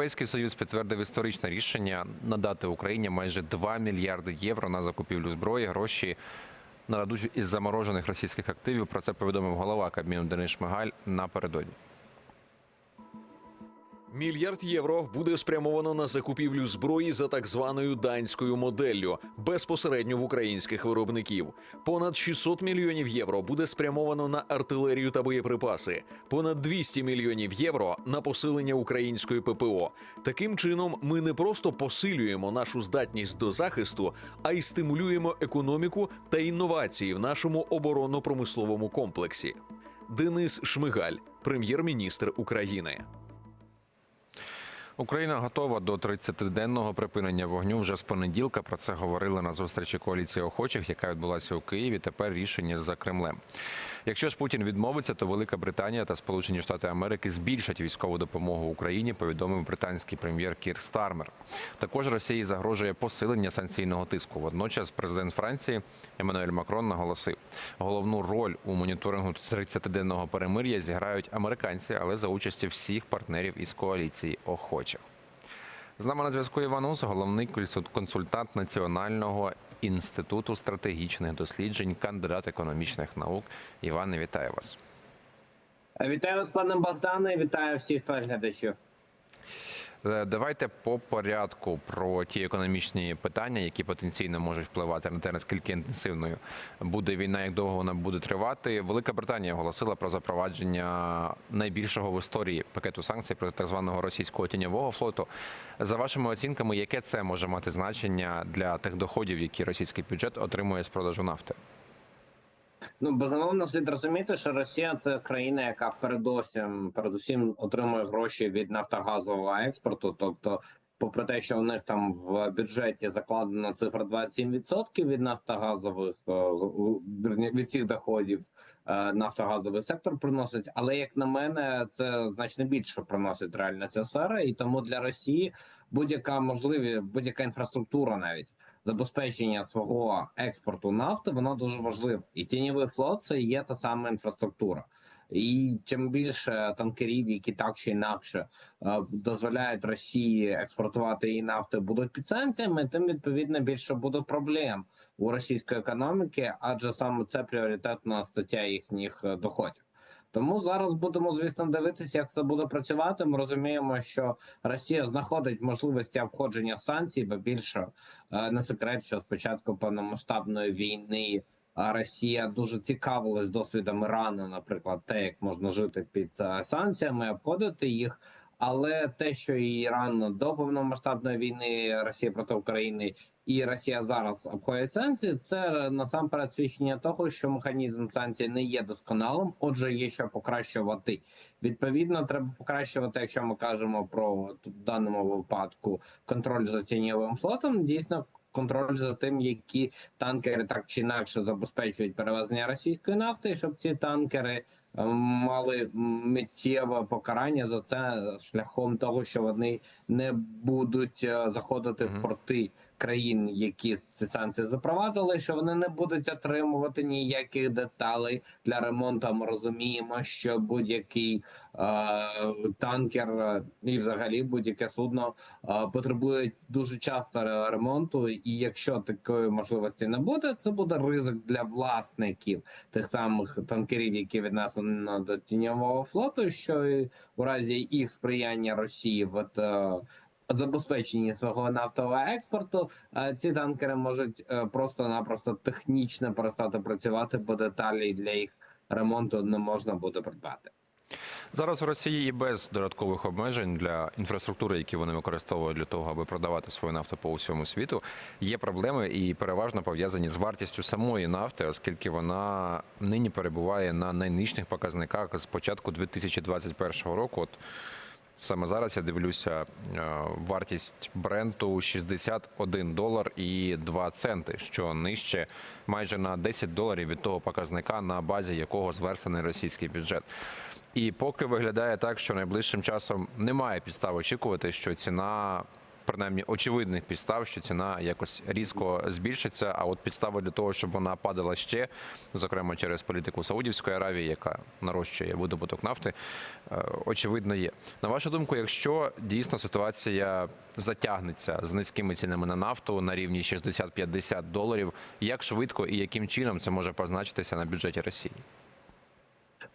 Європейський союз підтвердив історичне рішення надати Україні майже 2 мільярди євро на закупівлю зброї. Гроші нададуть із заморожених російських активів. Про це повідомив голова Кабміну Денис Шмигаль напередодні. Мільярд євро буде спрямовано на закупівлю зброї за так званою данською моделлю безпосередньо в українських виробників. Понад 600 мільйонів євро буде спрямовано на артилерію та боєприпаси. Понад 200 мільйонів євро на посилення української ППО. Таким чином, ми не просто посилюємо нашу здатність до захисту, а й стимулюємо економіку та інновації в нашому оборонно-промисловому комплексі. Денис Шмигаль, прем'єр-міністр України. Україна готова до 30-денного припинення вогню вже з понеділка. Про це говорили на зустрічі коаліції охочих, яка відбулася у Києві. Тепер рішення за Кремлем. Якщо ж Путін відмовиться, то Велика Британія та Сполучені Штати Америки збільшать військову допомогу Україні. Повідомив британський прем'єр Кір Стармер. Також Росії загрожує посилення санкційного тиску. Водночас, президент Франції Еммануель Макрон наголосив, головну роль у моніторингу 30-денного перемир'я зіграють американці, але за участі всіх партнерів із коаліції охочих. З нами на зв'язку Іван Ус, головний консультант Національного інституту стратегічних досліджень, кандидат економічних наук. Іване, вітаю вас. Вітаю вас, пане Богдане, вітаю всіх телеглядачів. Е, Давайте по порядку про ті економічні питання, які потенційно можуть впливати на те, наскільки інтенсивною буде війна, як довго вона буде тривати. Велика Британія оголосила про запровадження найбільшого в історії пакету санкцій проти так званого російського тіньового флоту. За вашими оцінками, яке це може мати значення для тих доходів, які російський бюджет отримує з продажу нафти? Ну безумовно, слід розуміти, що Росія це країна, яка передусім передусім отримує гроші від нафтогазового експорту. Тобто, попри те, що у них там в бюджеті закладена цифра 27% від нафтогазових е, від всіх доходів. е, Нафтогазовий сектор приносить, але як на мене, це значно більше приносить реальна ця сфера, і тому для Росії будь-яка можливі, будь-яка інфраструктура навіть забезпечення свого експорту нафти воно дуже важливе. І тіньовий флот це є та сама інфраструктура. І чим більше танкерів, які так чи інакше е, дозволяють Росії експортувати її нафти, будуть під санкціями, тим відповідно більше буде проблем у російської економіки, адже саме це пріоритетна стаття їхніх е, доходів. Тому зараз будемо, звісно, дивитися, як це буде працювати. Ми розуміємо, що Росія знаходить можливості обходження санкцій, бо більше е, не секрет, що спочатку повномасштабної війни а Росія дуже цікавилась досвідом Ірану, наприклад, те, як можна жити під е, санкціями, обходити їх. Але те, що Іран до повномасштабної війни Росія проти України і Росія зараз обходять санкції, це насамперед свідчення того, що механізм санкцій не є досконалим. Отже, є що покращувати. Відповідно, треба покращувати, якщо ми кажемо про в даному випадку контроль за тіньовим флотом. Дійсно, контроль за тим, які танкери так чи інакше забезпечують перевезення російської нафти, щоб ці танкери мали миттєве покарання за це шляхом того, що вони не будуть е, заходити в порти країн, які ці санкції запровадили, що вони не будуть отримувати ніяких деталей для ремонту. Ми розуміємо, що будь-який е, танкер і взагалі будь-яке судно е, потребують дуже часто ремонту. І якщо такої можливості не буде, це буде ризик для власників тих самих танкерів, які віднесені до тіньового флоту, що у разі їх сприяння Росії в е, забезпеченні свого нафтового експорту, е, ці танкери можуть е, просто-напросто технічно перестати працювати, бо деталі для їх ремонту не можна буде придбати. Зараз в Росії і без додаткових обмежень для інфраструктури, які вони використовують для того, аби продавати свою нафту по усьому світу, є проблеми і переважно пов'язані з вартістю самої нафти, оскільки вона нині перебуває на найнижчих показниках з початку 2021 року. Саме зараз я дивлюся, е, вартість бренту 61 долар і 2 центи, що нижче майже на 10 доларів від того показника, на базі якого зверстаний російський бюджет. І поки виглядає так, що найближчим часом немає підстав очікувати, що ціна принаймні очевидних підстав, що ціна якось різко збільшиться. А от підстави для того, щоб вона падала ще, зокрема через політику Саудівської Аравії, яка нарощує видобуток нафти, е, очевидно є. На вашу думку, якщо дійсно ситуація затягнеться з низькими цінами на нафту на рівні 60-50 доларів, як швидко і яким чином це може позначитися на бюджеті Росії?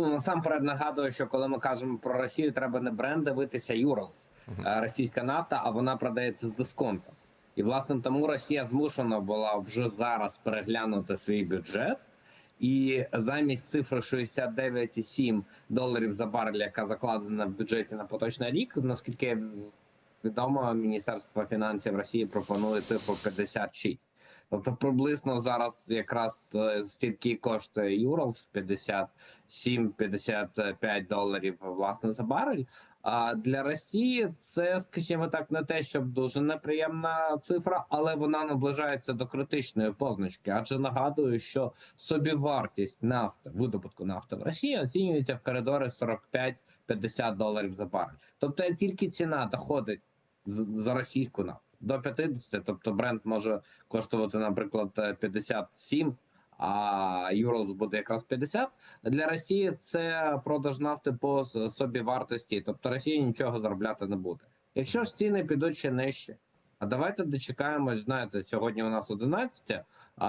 Ну насамперед нагадую, що коли ми кажемо про Росію, треба не бренд дивитися Юралс, російська нафта, а вона продається з дисконтом. І власне тому Росія змушена була вже зараз переглянути свій бюджет. І замість цифри 69,7 доларів за барель, яка закладена в бюджеті на поточний рік, наскільки відомо, Міністерство фінансів Росії пропонує цифру 56. Тобто приблизно зараз якраз е, стільки коштує Юралс 57-55 доларів власне за барель. А для Росії це, скажімо так, не те, щоб дуже неприємна цифра, але вона наближається до критичної позначки. Адже нагадую, що собівартість нафти, видобутку нафти в Росії оцінюється в коридорі 45-50 доларів за барель. Тобто тільки ціна доходить за російську нафту до 50, тобто бренд може коштувати, наприклад, 57, а Юрлс буде якраз 50. Для Росії це продаж нафти по с- собівартості, тобто Росія нічого заробляти не буде. Якщо ж ціни підуть ще нижче, а давайте дочекаємось. Знаєте, сьогодні у нас 11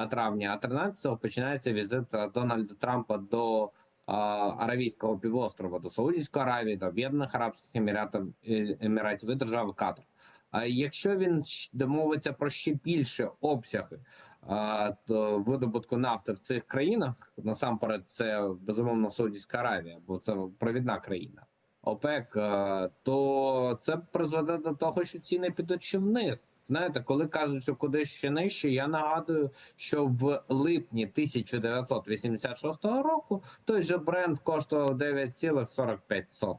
травня, а 13 починається візит Дональда Трампа до Аравійського півострова, до Саудівської Аравії, до Об'єднаних Арабських Еміратів, е, Еміратів і держави Катар. Якщо він домовиться про ще більше обсяги то видобутку нафти в цих країнах, насамперед, це безумовно Саудівська Аравія, бо це провідна країна. ОПЕК, е, то це призведе до того, що ціни підуть ще вниз. Знаєте, коли кажуть, що куди ще нижче, я нагадую, що в липні 1986 року той же бренд коштував 9,45.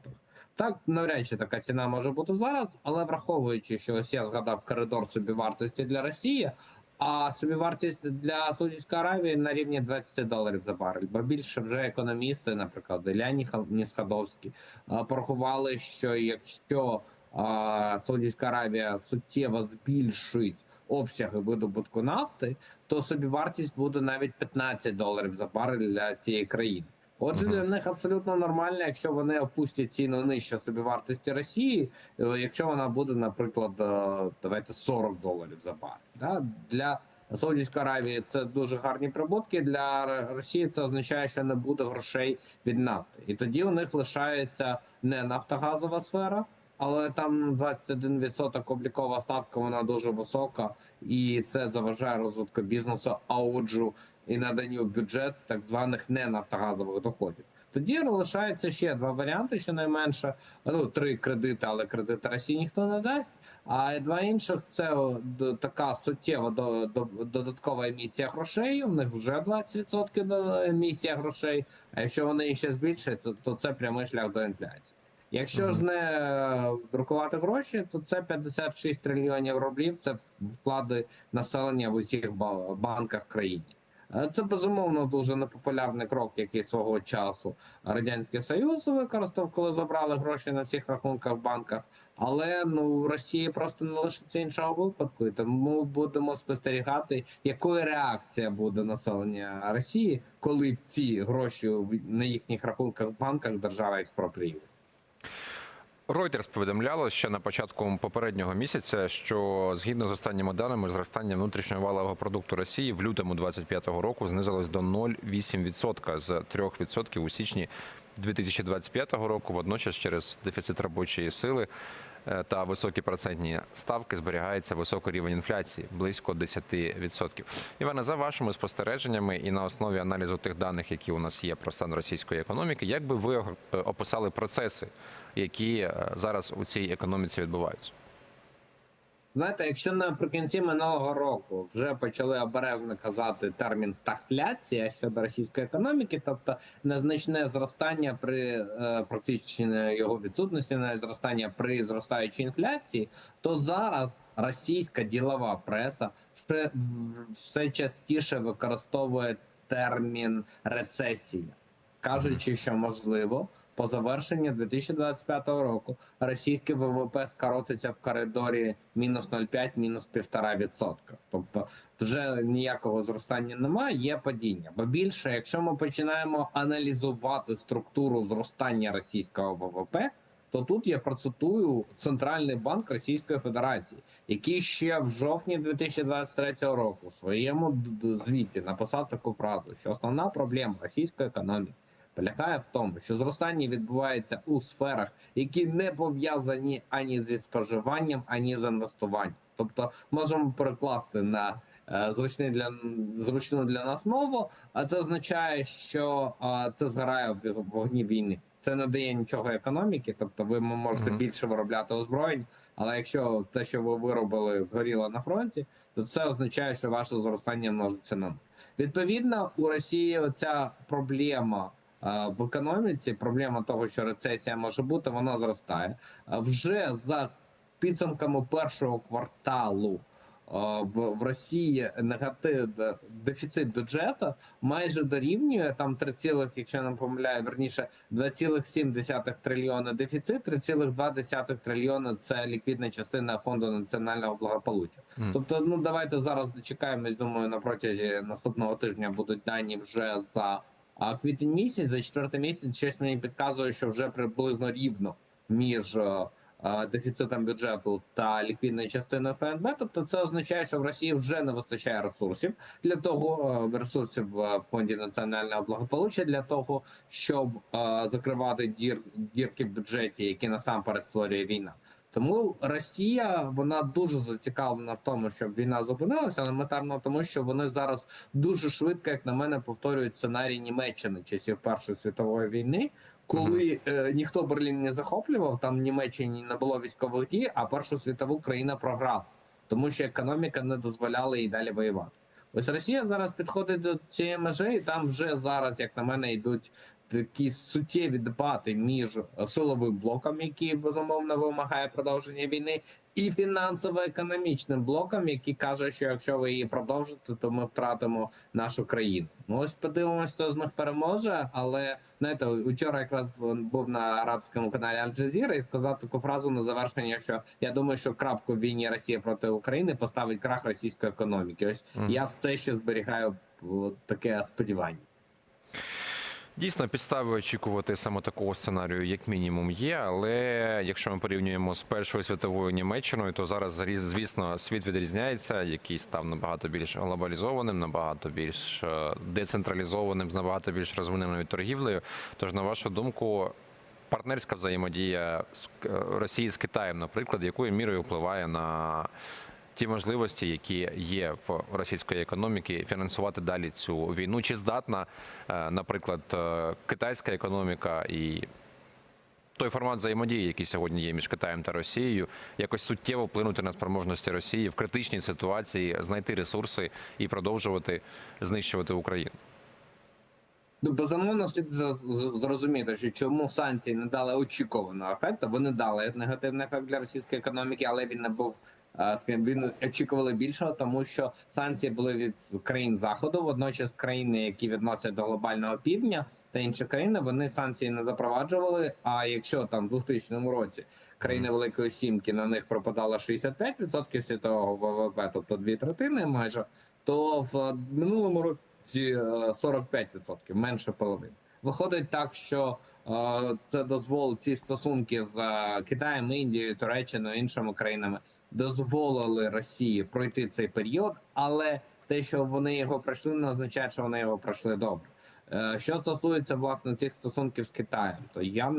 Так, навряд чи така ціна може бути зараз, але враховуючи, що ось я згадав коридор собівартості для Росії, а собівартість для Саудівської Аравії на рівні 20 доларів за барель. Бо більше вже економісти, наприклад, Ілля Ніха- Нісхадовський, порахували, що якщо Саудівська Аравія суттєво збільшить обсяги видобутку нафти, то собівартість буде навіть 15 доларів за барель для цієї країни. Отже, для них абсолютно нормально, якщо вони опустять ціну нижче собівартості Росії, е, якщо вона буде, наприклад, е, давайте 40 доларів за бар. Да? Для Саудівської Аравії це дуже гарні прибутки. Для Росії це означає, що не буде грошей від нафти, і тоді у них лишається не нафтогазова сфера. Але там 21% облікова ставка, вона дуже висока, і це заважає розвитку бізнесу, ауджу і наданню в бюджет так званих ненафтогазових доходів. Тоді лишається ще два варіанти, щонайменше. Ну, три кредити, але кредити Росії ніхто не дасть. А два інших це така суттєва до, до, додаткова емісія грошей. У них вже 20% до емісія грошей. А якщо вони ще збільшать, то, то це прямий шлях до інфляції. Якщо ж не е, друкувати гроші, то це 56 трильйонів рублів. Це вклади населення в усіх банках країни. Е, Це безумовно дуже непопулярний крок, який свого часу радянський Союз використав, коли забрали гроші на всіх рахунках в банках. Але ну в Росії просто не лишиться іншого випадку, і тому будемо спостерігати, якою реакція буде населення Росії, коли ці гроші на їхніх рахунках в банках держава експропріює. Reuters повідомляло ще на початку попереднього місяця, що згідно з останніми даними, зростання внутрішнього валового продукту Росії в лютому 2025 року знизилось до 0,8% з 3% у січні 2025 року. Водночас, через дефіцит робочої сили та високі процентні ставки зберігається високий рівень інфляції близько 10%. Іване, за вашими спостереженнями і на основі аналізу тих даних, які у нас є про стан російської економіки, як би ви е, описали процеси, які е, зараз у цій економіці відбуваються? Знаєте, якщо наприкінці минулого року вже почали обережно казати термін стагфляція щодо російської економіки, тобто незначне зростання при е, практично його відсутності, навіть зростання при зростаючій інфляції, то зараз російська ділова преса все, все частіше використовує термін рецесія, кажучи, що можливо по завершенні 2025 року російське ВВП скоротиться в коридорі мінус 0,5, мінус 1,5%. Тобто вже ніякого зростання немає, є падіння. Бо більше, якщо ми починаємо аналізувати структуру зростання російського ВВП, то тут я процитую Центральний банк Російської Федерації, який ще в жовтні 2023 року в своєму звіті написав таку фразу, що основна проблема російської економіки полягає в тому, що зростання відбувається у сферах, які не пов'язані ані зі споживанням, ані з інвестуванням. Тобто можемо перекласти на е, зручний для зручну для нас мову, а це означає, що це згорає в вогні війни. Це не дає нічого економіки, тобто ви можете Мгм. більше виробляти озброєнь, але якщо те, що ви виробили, згоріло на фронті, то це означає, що ваше зростання множиться на нуль. Відповідно, у Росії ця проблема в економіці, проблема того, що рецесія може бути, вона зростає. Е, Вже за підсумками першого кварталу е, в, в Росії негатив дефіцит бюджету майже дорівнює там 3, цілих, якщо я не помиляю, верніше 2,7 трильйона дефіцит, 3,2 трильйона це ліквідна частина фонду національного благополуччя. Мгм. Тобто, ну давайте зараз дочекаємось. Думаю, на протязі наступного тижня будуть дані вже за а, квітень місяць, за четвертий місяць. Щось мені підказує, що вже приблизно рівно між е, е, дефіцитом бюджету та ліквідною частиною ФНБ. Тобто, це означає, що в Росії вже не вистачає ресурсів для того, е, ресурсів в фонді національного благополуччя для того, щоб закривати дір, дірки в бюджеті, які насамперед створює війна. Тому Росія вона дуже зацікавлена в тому, щоб війна зупинилася, елементарно тому, що вони зараз дуже швидко, як на мене, повторюють сценарій Німеччини часів Першої світової війни, коли е, ніхто Берлін не захоплював, там в Німеччині не було військових дій, а Першу світову країна програла, тому що економіка не дозволяла їй далі воювати. Ось Росія зараз підходить до цієї межі, і там вже зараз, як на мене, йдуть такі суттєві дебати між силовим блоком, який безумовно вимагає продовження війни, і фінансово-економічним блоком, який каже, що якщо ви її продовжите, то ми втратимо нашу країну. Ну ось подивимось, хто з них переможе. Але знаєте, вчора якраз був на арабському каналі Аль-Джазіра і сказав таку фразу на завершення, що я думаю, що крапку в війні Росія проти України поставить крах російської економіки. Ось Мгм. я все ще зберігаю таке сподівання. Дійсно, підстави очікувати саме такого сценарію, як мінімум, є. Але якщо ми порівнюємо з Першою світовою Німеччиною, то зараз звісно світ відрізняється, який став набагато більш глобалізованим, набагато більш е, децентралізованим, з набагато більш розвиненою торгівлею. Тож, на вашу думку, партнерська взаємодія е, Росії з Китаєм, наприклад, якою мірою впливає на ті можливості, які є в російської економіки, фінансувати далі цю війну? Чи здатна, е, наприклад, е, китайська економіка і той формат взаємодії, який сьогодні є між Китаєм та Росією, якось суттєво вплинути на спроможності Росії в критичній ситуації, знайти ресурси і продовжувати знищувати Україну? Ну, безумовно, слід зрозуміти, що чому санкції не дали очікуваного ефекту. Вони дали негативний ефект для російської економіки, але він не був. Е, Він очікували більшого, тому що санкції були від країн заходу. Водночас країни, які відносять до глобального півдня та інші країни, вони санкції не запроваджували. А якщо там в 2000 році країни Великої Сімки на них пропадало 65% світового ВВП, тобто дві третини майже, то в минулому році е, 45%, менше половини. Виходить так, що е, це дозволить ці стосунки з е, Китаєм, Індією, Туреччиною, іншими країнами дозволили Росії пройти цей період, але те, що вони його пройшли, не означає, що вони його пройшли добре. Е, Що стосується власне цих стосунків з Китаєм, то я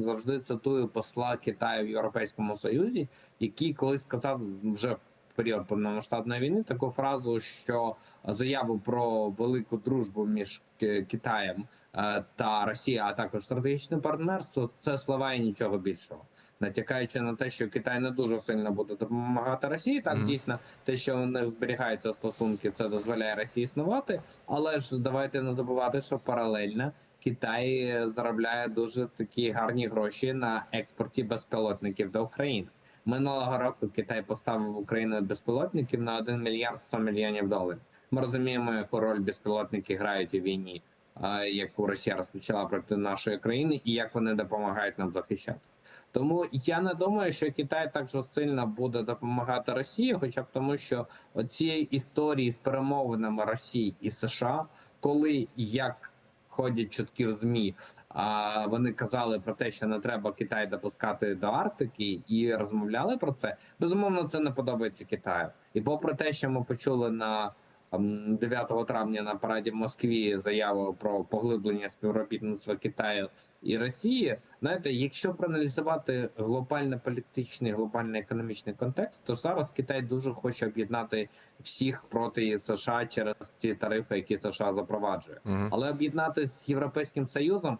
завжди цитую посла Китаю в Європейському Союзі, який колись сказав вже в період повномасштабної війни таку фразу, що заяву про велику дружбу між Китаєм е, та Росією, а також стратегічне партнерство, це слова і нічого більшого. Натякаючи на те, що Китай не дуже сильно буде допомагати Росії, так Мгм. дійсно те, що у них зберігаються стосунки, це дозволяє Росії існувати. Але ж давайте не забувати, що паралельно Китай заробляє дуже такі гарні гроші на експорті безпілотників до України. Минулого року Китай поставив Україну безпілотників на 1 мільярд 100 мільйонів доларів. Ми розуміємо, яку роль безпілотники грають у війні яку Росія розпочала проти нашої країни, і як вони допомагають нам захищати. Тому я не думаю, що Китай так же сильно буде допомагати Росії, хоча б тому, що оці історії з перемовинами Росії і США, коли як ходять чутки в змі, а вони казали про те, що не треба Китай допускати до Арктики, і розмовляли про це. Безумовно, це не подобається Китаю. І попри те, що ми почули на 9 травня на параді в Москві заяву про поглиблення співробітництва Китаю і Росії. Знаєте, якщо проаналізувати глобально політичний, глобально економічний контекст, то зараз Китай дуже хоче об'єднати всіх проти США через ці тарифи, які США запроваджує. Мгм. Але об'єднати з Європейським Союзом,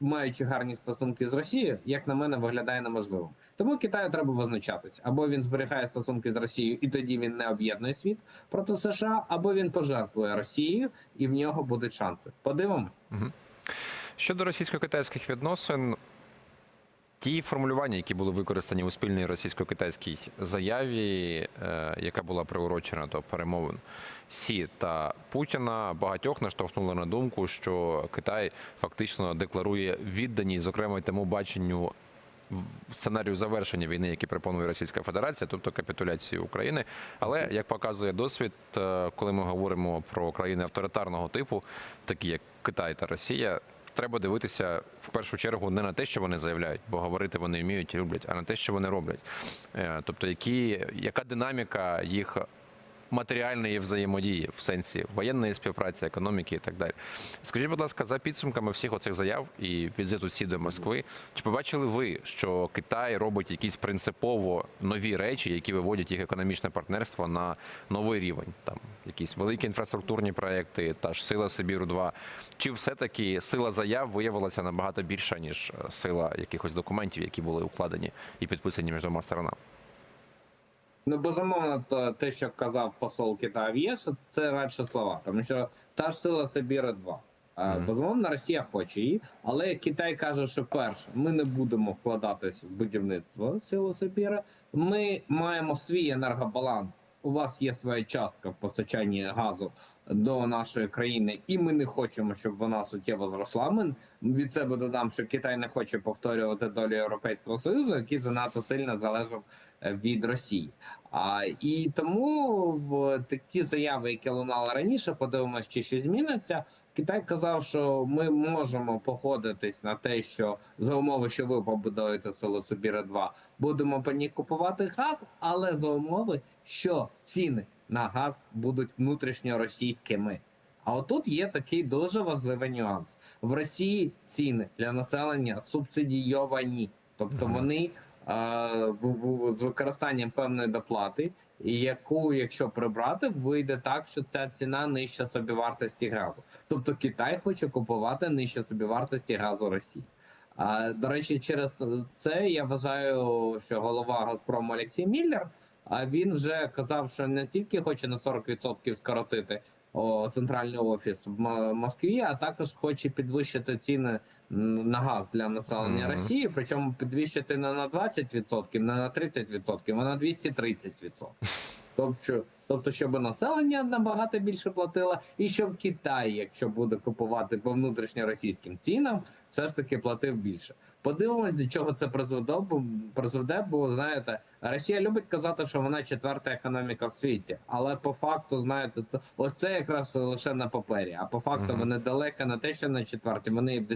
маючи гарні стосунки з Росією, як на мене, виглядає неможливим. Тому Китаю треба визначатись: або він зберігає стосунки з Росією, і тоді він не об'єднує світ проти США, або він пожертвує Росією, і в нього будуть шанси. Подивимось. Щодо російсько-китайських відносин, ті формулювання, які були використані у спільній російсько-китайській заяві, е, яка була приурочена до перемовин Сі та Путіна, багатьох наштовхнули на думку, що Китай фактично декларує відданість, зокрема тому баченню. Сценарію завершення війни, який пропонує Російська Федерація, тобто капітуляції України. Але як показує досвід, е, коли ми говоримо про країни авторитарного типу, такі як Китай та Росія, треба дивитися в першу чергу не на те, що вони заявляють, бо говорити вони вміють і люблять, а на те, що вони роблять. Е, Тобто, які, яка динаміка їх матеріальної взаємодії в сенсі воєнної співпраці, економіки і так далі. Скажіть, будь ласка, за підсумками всіх оцих заяв і візиту Сі до Москви, чи побачили ви, що Китай робить якісь принципово нові речі, які виводять їх економічне партнерство на новий рівень? Там якісь великі інфраструктурні проекти, та ж сила Сибіру 2 Чи все-таки сила заяв виявилася набагато більша, ніж е, сила якихось документів, які були укладені і підписані між двома сторонами? Ну, безумовно, то те, що казав посол Китаю ЄС, це радше слова, тому що та ж сила Сибіри 2 Е, Мгм. Безумовно, Росія хоче її, але Китай каже, що перше, ми не будемо вкладатись в будівництво сили Сибіри. Ми маємо свій енергобаланс. У вас є своя частка в постачанні газу до нашої країни, і ми не хочемо, щоб вона суттєво зросла. Ми від себе додам, що Китай не хоче повторювати долю Європейського союзу, який занадто сильно залежав від Росії. А і тому в такі заяви, які лунали раніше, подивимося, чи щось зміниться. Китай казав, що ми можемо погодитись на те, що за умови, що ви побудуєте село Сибіра 2 будемо по ній купувати газ, але за умови, що ціни на газ будуть внутрішньоросійськими. А отут є такий дуже важливий нюанс: в Росії ціни для населення субсидійовані, тобто вони з використанням певної доплати, яку, якщо прибрати, вийде так, що ця ціна нижча собівартості газу. Тобто Китай хоче купувати нижче собівартості газу Росії. До речі, через це я вважаю, що голова Газпрому Олексій Міллер, а він вже казав, що не тільки хоче на 40% скоротити о, центральний офіс в Москві, а також хоче підвищити ціни на газ для населення Мгм. Росії, причому підвищити не на 20%, не на 30%, а на 230%. Тобто, тобто, щоб населення набагато більше платило, і щоб Китай, якщо буде купувати по внутрішньоросійським цінам, все ж таки платив більше. Подивимось, до чого це призведе, бо призведе, бо знаєте, Росія любить казати, що вона четверта економіка в світі, але по факту, знаєте, це ось це якраз лише на папері. А по факту Мгм. вони далеко не те, що на четверті, вони і в